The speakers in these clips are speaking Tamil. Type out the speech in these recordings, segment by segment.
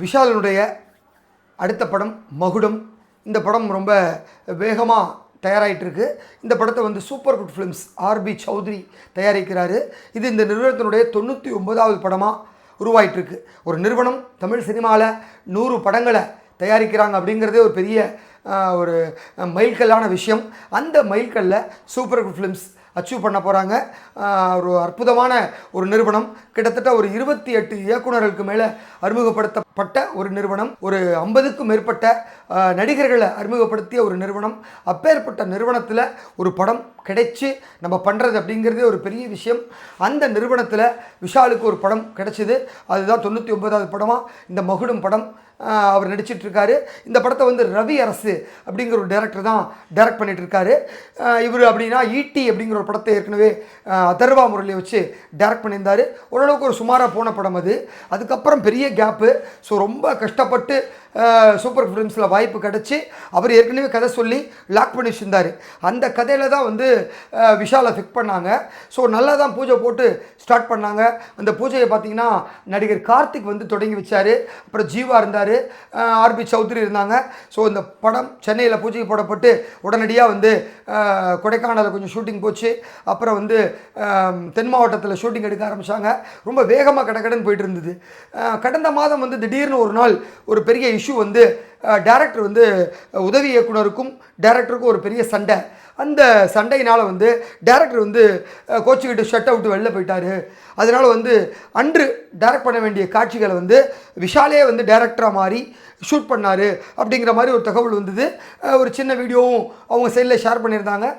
விஷாலனுடைய அடுத்த படம் மகுடம். இந்த படம் ரொம்ப வேகமாக தயாராகிட்டுருக்கு இந்த படத்தை வந்து super good films R B Choudary தயாரிக்கிறாரு. இது இந்த நிறுவனத்தினுடைய தொண்ணூற்றி ஒன்பதாவது படமாக உருவாயிட்டிருக்கு. ஒரு நிறுவனம் தமிழ் சினிமாவில் நூறு படங்களை தயாரிக்கிறாங்க அப்படிங்கிறதே ஒரு பெரிய ஒரு மைல்கல்லான விஷயம். அந்த மைல்கல்லில் சூப்பர் குட் ஃபிலிம்ஸ் அச்சீவ் பண்ண போகிறாங்க ஒரு அற்புதமான ஒரு நிறுவனம். கிட்டத்தட்ட ஒரு இருபத்தி எட்டு இயக்குநர்களுக்கு மேலே அறிமுகப்படுத்தப்பட்ட ஒரு நிறுவனம். ஒரு ஐம்பதுக்கும் மேற்பட்ட நடிகர்களை அறிமுகப்படுத்திய ஒரு நிறுவனம். அப்பேற்பட்ட நிறுவனத்தில் ஒரு படம் கிடைச்சி நம்ம பண்ணுறது அப்படிங்கிறதே ஒரு பெரிய விஷயம். அந்த நிறுவனத்தில் விஷாலுக்கு ஒரு படம் கிடச்சிது. அதுதான் தொண்ணூற்றி ஒன்பதாவது படமாக இந்த மகுடும் படம் அவர் நடிச்சிட்ருக்காரு. இந்த படத்தை வந்து ரவி அரசு அப்படிங்கிற ஒரு டேரக்டர் தான் டைரக்ட் பண்ணிகிட்ருக்காரு இவர் அப்படின்னா ஈட்டி அப்படிங்கிற ஒரு படத்தை ஏற்கனவே அதர்வா முரளியை வச்சு டைரக்ட் பண்ணியிருந்தார். ஓரளவுக்கு ஒரு சுமாராக போன படம் அது. அதுக்கப்புறம் பெரிய கேப்பு ஸோ ரொம்ப கஷ்டப்பட்டு சூப்பர் ஃபிலிம்ஸில் வாய்ப்பு கிடச்சி அவர் ஏற்கனவே கதை சொல்லி லாக் பண்ணி வச்சுருந்தார். அந்த கதையில் தான் வந்து விஷாலை ஃபிக் பண்ணாங்க. ஸோ நல்லா தான் பூஜை போட்டு ஸ்டார்ட் பண்ணாங்க. அந்த பூஜையை பார்த்தீங்கன்னா நடிகர் கார்த்திக் வந்து தொடங்கி வச்சார். அப்புறம் ஜீவா இருந்தார். ஆர்பி சௌத்ரி இருந்தாங்க. ஸோ இந்த படம் சென்னையில் பூஜைக்கு போடப்பட்டு உடனடியாக வந்து கொடைக்கானலில் கொஞ்சம் ஷூட்டிங் போச்சு. அப்புறம் வந்து தென் மாவட்டத்தில் ஷூட்டிங் எடுக்க ஆரம்பித்தாங்க ரொம்ப வேகமாக கடகடன்னு போயிட்டு இருந்தது. கடந்த மாதம் வந்து திடீர்னு ஒரு நாள் ஒரு பெரிய இஷ்யூ வந்து டேரக்டர் வந்து உதவி இயக்குனருக்கும் டேரக்டருக்கும் ஒரு பெரிய சண்டை. அந்த சண்டையினால் வந்து டேரக்டர் வந்து அஹ், கோச்சிக்கிட்டு ஷட் அவுட்டு வெளில போயிட்டாரு. அதனால் வந்து அன்று டேரக்ட் பண்ண வேண்டிய காட்சிகளை வந்து விஷாலே வந்து டேரக்டராக மாறி ஷூட் பண்ணார் அப்படிங்கிற மாதிரி ஒரு தகவல் வந்தது. ஒரு சின்ன வீடியோவும் அவங்க சைடில் ஷேர் பண்ணியிருந்தாங்க.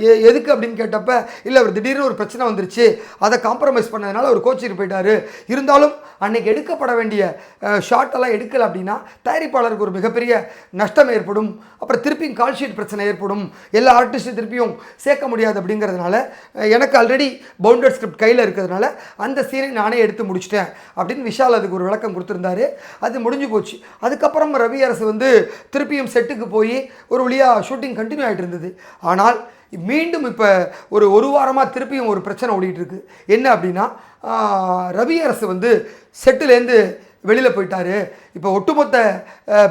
எ- எதுக்கு அப்படின்னு கேட்டப்ப இல்லை அவர் திடீர்னு ஒரு பிரச்சனை வந்துருச்சு. அதை காம்ப்ரமைஸ் பண்ணதுனால அவர் கோச்சிட்டு போயிட்டார். இருந்தாலும் அன்னைக்கு எடுக்கப்பட வேண்டிய ஷார்ட்டெல்லாம் எடுக்கலை அப்படின்னா தயாரிப்பாளருக்கு ஒரு மிகப்பெரிய நஷ்டம் ஏற்படும். அப்புறம் திருப்பியும் கால் ஷீட் பிரச்சனை ஏற்படும். எல்லா ஆர்டிஸ்ட்டும் திருப்பியும் சேர்க்க முடியாது அப்படிங்கிறதுனால எனக்கு ஆல்ரெடி பவுண்டட் ஸ்கிரிப்ட் கையில் இருக்கிறதுனால அந்த சீனை நானே எடுத்து முடிச்சிட்டேன். அப்படின்னு விஷால் அதுக்கு ஒரு விளக்கம் கொடுத்துருந்தாரு. அது முடிஞ்சு போச்சு. அதுக்கப்புறம் ரவி அரசு வந்து திருப்பியும் செட்டுக்கு போய் ஒரு வழியாக ஷூட்டிங் கண்டினியூ ஆகிட்டு இருந்தது. ஆனால் மீண்டும் இப்போ ஒரு ஒரு வாரமாக திருப்பியும் ஒரு பிரச்சனை ஓடிட்டுருக்கு என்ன அப்படின்னா ரவி அரசு வந்து செட்டுலேருந்து வெளியில் போயிட்டாரு. இப்போ ஒட்டுமொத்த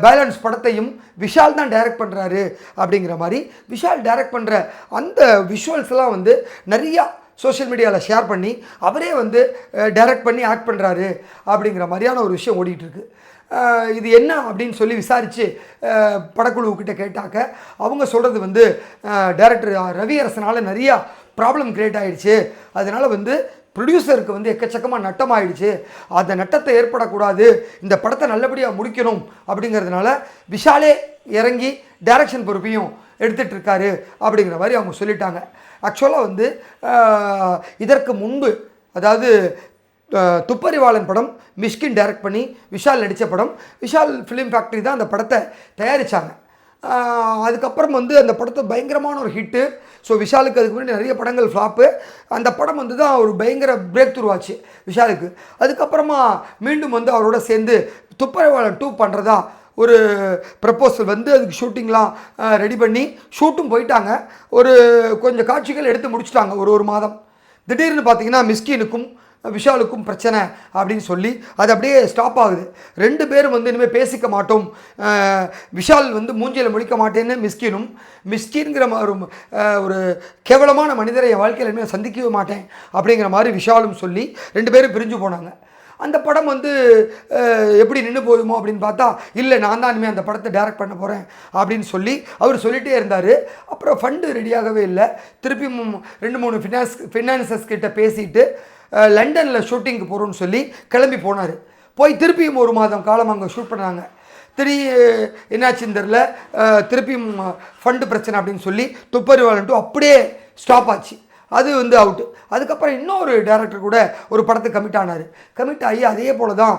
பேலன்ஸ் படத்தையும் விஷால் தான் டைரக்ட் பண்ணுறாரு அப்படிங்கிற மாதிரி விஷால் டைரக்ட் பண்ணுற அந்த விஷுவல்ஸ்லாம் வந்து நிறையா சோஷியல் மீடியாவில் ஷேர் பண்ணி அவரே வந்து டைரக்ட் பண்ணி ஆக்ட் பண்ணுறாரு அப்படிங்கிற மாதிரியான ஒரு விஷயம் ஓடிட்டுருக்கு இது என்ன அப்படின்னு சொல்லி விசாரித்து படக்குழுவுக்கிட்ட கேட்டாக்க அவங்க சொல்கிறது வந்து டைரக்டர் ரவி அரசனால் நிறையா ப்ராப்ளம் க்ரியேட் ஆகிடுச்சு அதனால் வந்து ப்ரொடியூசருக்கு வந்து எக்கச்சக்கமாக நட்டமாகிடுச்சு அந்த நட்டத்தை ஏற்படக்கூடாது. இந்த படத்தை நல்லபடியாக முடிக்கணும் அப்படிங்கிறதுனால விஷாலே இறங்கி டைரக்ஷன் பொறுப்பையும் எடுத்துகிட்டு இருக்காரு அப்படிங்கிற மாதிரி அவங்க சொல்லிட்டாங்க. ஆக்சுவலாக வந்து இதற்கு முன்பு அதாவது துப்பறிவாளன் படம் மிஷ்கின் டைரக்ட் பண்ணி விஷால் நடித்த படம். விஷால் ஃபிலிம் ஃபேக்ட்ரி தான் அந்த படத்தை தயாரித்தாங்க அதுக்கப்புறம் வந்து அந்த படத்தை பயங்கரமான ஒரு ஹிட்டு ஸோ விஷாலுக்கு அதுக்கு முன்னாடி நிறைய படங்கள் ஃப்ளாப்பு அந்த படம் வந்து தான் ஒரு பயங்கர பிரேக் துருவாச்சு விஷாலுக்கு. அதுக்கப்புறமா மீண்டும் வந்து அவரோட சேர்ந்து துப்பறிவாளன் டூ பண்ணுறதா ஒரு ப்ரப்போசல் வந்து அதுக்கு ஷூட்டிங்லாம் ரெடி பண்ணி ஷூட்டும் போயிட்டாங்க. ஒரு கொஞ்சம் காட்சிகள் எடுத்து முடிச்சிட்டாங்க. ஒரு ஒரு மாதம். திடீர்னு பார்த்தீங்கன்னா மிஸ்கினுக்கும் விஷாலுக்கும் பிரச்சனை அப்படின்னு சொல்லி அது அப்படியே ஸ்டாப் ஆகுது. ரெண்டு பேரும் வந்து இனிமேல் பேசிக்க மாட்டோம். விஷால் வந்து மூஞ்சியில் முழிக்க மாட்டேன்னு மிஸ்கினும் மிஸ்கின்கிற மாதிரி ஒரு ஒரு கேவலமான மனிதரை என் வாழ்க்கையில் இனிமேல் சந்திக்கவே மாட்டேன் அப்படிங்கிற மாதிரி விஷாலும் சொல்லி ரெண்டு பேரும் பிரிஞ்சு போனாங்க. அந்த படம் வந்து எப்படி நின்று போகுமோ அப்படின்னு பார்த்தா இல்லை நான் தான் இனிமேல் அந்த படத்தை டைரக்ட் பண்ண போகிறேன் அப்படின்னு சொல்லி அவர் சொல்லிகிட்டே இருந்தார். அப்புறம் ஃபண்டு ரெடியாகவே இல்லை. திருப்பியும் ரெண்டு மூணு ஃபினான்ஸ் ஃபினான்சஸ் கிட்ட பேசிட்டு லண்டனில் ஷூட்டிங்க்கு போகிறோன்னு சொல்லி கிளம்பி போனார். போய் திருப்பியும் ஒரு மாதம் காலம் அங்கே ஷூட் பண்ணாங்க. திரு என்னாச்சுன்னு தெரில திருப்பியும் ஃபண்டு பிரச்சனை அப்படின்னு சொல்லி துப்பறிவாளன்ட்டு அப்படியே ஸ்டாப் ஆச்சு. அது வந்து அவுட்டு அதுக்கப்புறம் இன்னொரு டேரக்டர் கூட ஒரு படத்துக்கு கமிட் ஆனார். கமிட் ஆகி அதே போல் தான்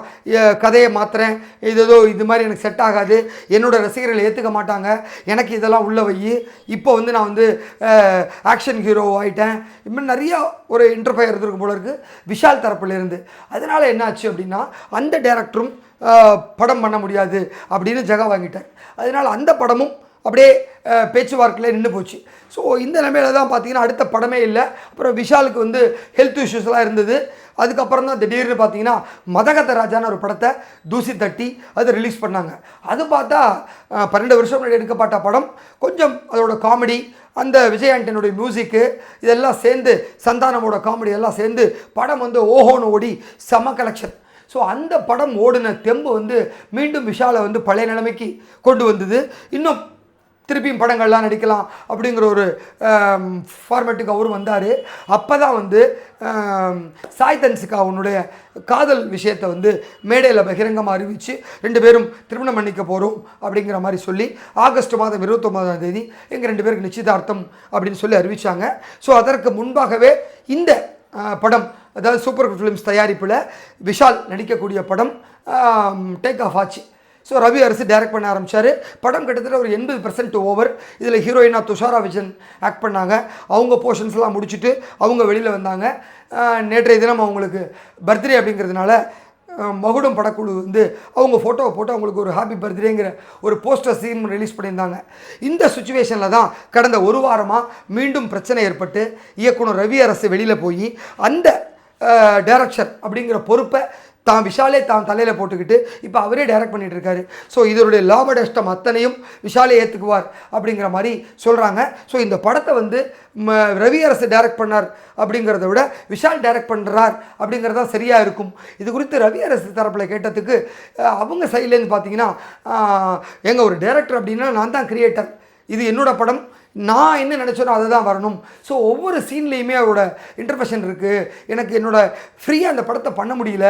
கதையை மாற்றுறேன் இது ஏதோ இது மாதிரி எனக்கு செட் ஆகாது. என்னோடய ரசிகர்கள் ஏற்றுக்க மாட்டாங்க. எனக்கு இதெல்லாம் உள்ள வை. இப்போ வந்து நான் வந்து ஆக்ஷன் ஹீரோ ஆகிட்டேன் இப்படி நிறையா ஒரு இன்டர்ஃபயர் இருந்திருக்கு போல இருக்குது விஷால் தரப்புலேருந்து அதனால் என்னாச்சு அப்படின்னா அந்த டேரக்டரும் படம் பண்ண முடியாது அப்படின்னு ஜெகா வாங்கிட்டார். அதனால் அந்த படமும் அப்படியே பேச்சுவார்க்கில் பேச்சுவார்த்தையில் நின்று போச்சு. ஸோ இந்த நிலைமையில தான் பார்த்தீங்கன்னா அடுத்த படமே இல்லை. அப்புறம் விஷாலுக்கு வந்து ஹெல்த் இஷ்யூஸ்லாம் இருந்தது. அதுக்கப்புறம் தான் திடீர்னு பார்த்தீங்கன்னா மதகத ராஜான ஒரு படத்தை தூசி தட்டி அது ரிலீஸ் பண்ணாங்க. அது பார்த்தா பன்னெண்டு வருஷம் முன்னாடி எடுக்கப்பட்ட படம். கொஞ்சம் அதோட காமெடி அந்த விஜய் ஆண்டனுடைய மியூசிக்கு இதெல்லாம் சேர்ந்து சந்தானமோட காமெடி எல்லாம் சேர்ந்து படம் வந்து ஓஹோன்னு ஓடி செம கலெக்ஷன் ஸோ அந்த படம் ஓடின தெம்பு வந்து மீண்டும் விஷாலை வந்து பழைய நிலைமைக்கு கொண்டு வந்தது. இன்னும் திருப்பியும் படங்கள்லாம் நடிக்கலாம் அப்படிங்கிற ஒரு ஃபார்மேட்டுக்கு அவரும் வந்தார். அப்போ தான் வந்து சாய் தன்சிகா அவனுடைய காதல் விஷயத்தை வந்து மேடையில் பகிரங்கமாக அறிவித்து ரெண்டு பேரும் திருமணம் பண்ணிக்க போகிறோம் அப்படிங்கிற மாதிரி சொல்லி ஆகஸ்ட் மாதம் இருபத்தொம்பதாம் தேதி எங்கள் ரெண்டு பேருக்கு நிச்சயதார்த்தம் அப்படின்னு சொல்லி அறிவித்தாங்க ஸோ அதற்கு முன்பாகவே இந்த படம் அதாவது சூப்பர் ஃபிலிம்ஸ் தயாரிப்பில் விஷால் நடிக்கக்கூடிய படம் டேக் ஆஃப் ஆச்சு. ஸோ ரவி அரசு டைரக்ட் பண்ண ஆரம்பித்தார் படம் கிட்டத்தட்ட ஒரு எண்பது பர்சன்ட் ஓவர் இதில் ஹீரோயினாக துஷாரா விஜன் ஆக்ட் பண்ணாங்க. அவங்க போர்ஷன்ஸ்லாம் முடிச்சுட்டு அவங்க வெளியில் வந்தாங்க. நேற்றைய தினம் அவங்களுக்கு பர்த்டே அப்படிங்கிறதுனால மகுடம் படக்குழு வந்து அவங்க ஃபோட்டோவை போட்டு அவங்களுக்கு ஒரு ஹாப்பி பர்த்டேங்கிற ஒரு போஸ்டர் சீன் ரிலீஸ் பண்ணியிருந்தாங்க. இந்த சுச்சுவேஷனில் தான் கடந்த ஒரு வாரமாக மீண்டும் பிரச்சனை ஏற்பட்டு இயக்குனர் ரவி அரசு வெளியில் போய் அந்த டைரக்ஷன் அப்படிங்கிற பொறுப்பை தான் விஷாலே தான் தலையில் போட்டுக்கிட்டு இப்போ அவரே டைரக்ட் பண்ணிகிட்டு இருக்காரு ஸோ இதனுடைய லாப நஷ்டம் அத்தனையும் விஷாலே ஏற்றுக்குவார் அப்படிங்கிற மாதிரி சொல்கிறாங்க ஸோ இந்த படத்தை வந்து ம, ரவி அரசு டைரக்ட் பண்ணார் அப்படிங்கிறத விட விஷால் டைரக்ட் பண்ணுறார் அப்படிங்கிறது தான் சரியாக இருக்கும். இது குறித்து ரவி அரசு தரப்பில் கேட்டதுக்கு அவங்க சைட்லேருந்து பார்த்தீங்கன்னா எங்கள் ஒரு டைரக்டர் அப்படின்னா நான் தான் கிரியேட்டர் இது என்னோட படம். நான் என்ன நினச்சேனோ அதை தான் வரணும். ஸோ ஒவ்வொரு சீன்லேயுமே அவரோட இன்டர்ஃபெஷன் இருக்குது எனக்கு என்னோடய ஃப்ரீயாக அந்த படத்தை பண்ண முடியல.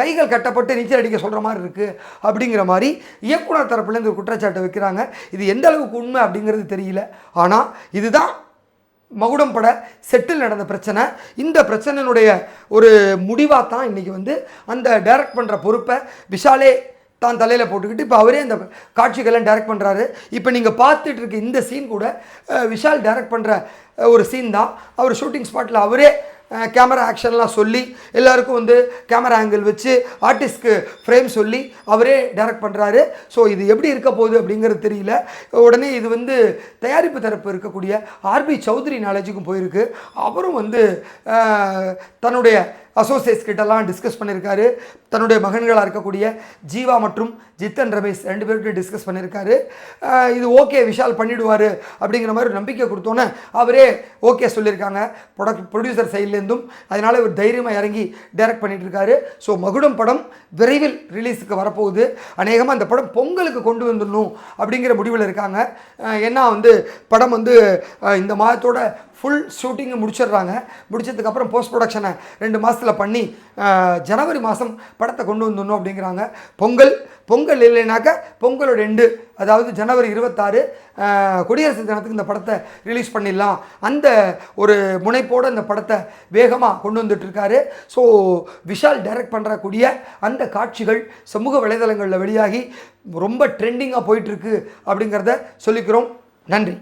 கைகள் கட்டப்பட்டு நீச்சல் அடிக்க சொல்கிற மாதிரி இருக்குது அப்படிங்கிற மாதிரி இயக்குனர் தரப்புலேருந்து ஒரு குற்றச்சாட்டை வைக்கிறாங்க. இது எந்த அளவுக்கு உண்மை அப்படிங்கிறது தெரியல. ஆனால் இதுதான் மகுடம் பட செட்டில் நடந்த பிரச்சனை. இந்த பிரச்சனையினுடைய ஒரு முடிவாக தான் இன்றைக்கி வந்து அந்த டைரக்ட் பண்ணுற பொறுப்பை விஷாலே தான் தலையில் போட்டுக்கிட்டு இப்போ அவரே அந்த காட்சிகள்லாம் டைரக்ட் பண்ணுறாரு இப்போ நீங்கள் பார்த்துட்டு இருக்க இந்த சீன் கூட விஷால் டைரக்ட் பண்ணுற ஒரு சீன் தான். அவர் ஷூட்டிங் ஸ்பாட்டில் அவரே கேமரா ஆக்ஷன்லாம் சொல்லி எல்லாருக்கும் வந்து கேமரா ஆங்கிள் வச்சு ஆர்டிஸ்ட்க்கு ஃப்ரேம் சொல்லி அவரே டைரக்ட் பண்ணுறாரு ஸோ இது எப்படி இருக்க போகுது அப்படிங்கிறது தெரியல. உடனே இது வந்து தயாரிப்பு தரப்பு இருக்கக்கூடிய ஆர்பி சௌத்ரி நாலேஜுக்கும் போயிருக்கு. அவரும் வந்து தன்னுடைய அசோசியேட்ஸ் கிட்டலாம் டிஸ்கஸ் பண்ணியிருக்காரு தன்னுடைய மகன்களாக இருக்கக்கூடிய ஜீவா மற்றும் ஜித்தன் ரமேஷ் ரெண்டு பேர்கிட்ட டிஸ்கஸ் பண்ணியிருக்காரு இது ஓகே விஷால் பண்ணிடுவார் அப்படிங்கிற மாதிரி ஒரு நம்பிக்கை கொடுத்தோன்னே அவரே ஓகே சொல்லியிருக்காங்க. ப்ரொடக்ட் ப்ரொடியூசர் சைட்லேருந்தும் அதனால் இவர் தைரியமாக இறங்கி டைரக்ட் பண்ணிகிட்டு இருக்காரு ஸோ மகுடம் படம் விரைவில் ரிலீஸுக்கு வரப்போகுது. அநேகமாக அந்த படம் பொங்கலுக்கு கொண்டு வந்துடணும் அப்படிங்கிற முடிவில் இருக்காங்க. ஏன்னா வந்து படம் வந்து இந்த மாதத்தோட ஃபுல் ஷூட்டிங்கை முடிச்சிடுறாங்க. முடிச்சதுக்கப்புறம் போஸ்ட் ப்ரொடக்ஷனை ரெண்டு மாதத்தில் பண்ணி ஜனவரி மாதம் படத்தை கொண்டு வந்துடணும் அப்படிங்கிறாங்க. பொங்கல் பொங்கல் இல்லைனாக்கா பொங்கலோட எண்டு அதாவது ஜனவரி இருபத்தாறு குடியரசு தினத்துக்கு இந்த படத்தை ரிலீஸ் பண்ணிடலாம். அந்த ஒரு முனைப்போடு இந்த படத்தை வேகமாக கொண்டு வந்துட்டுருக்காரு ஸோ விஷால் டைரக்ட் பண்ணுறக்கூடிய அந்த காட்சிகள் சமூக வலைதளங்களில் வெளியாகி ரொம்ப ட்ரெண்டிங்காக போயிட்டுருக்கு அப்படிங்கிறத சொல்லிக்கிறோம். நன்றி.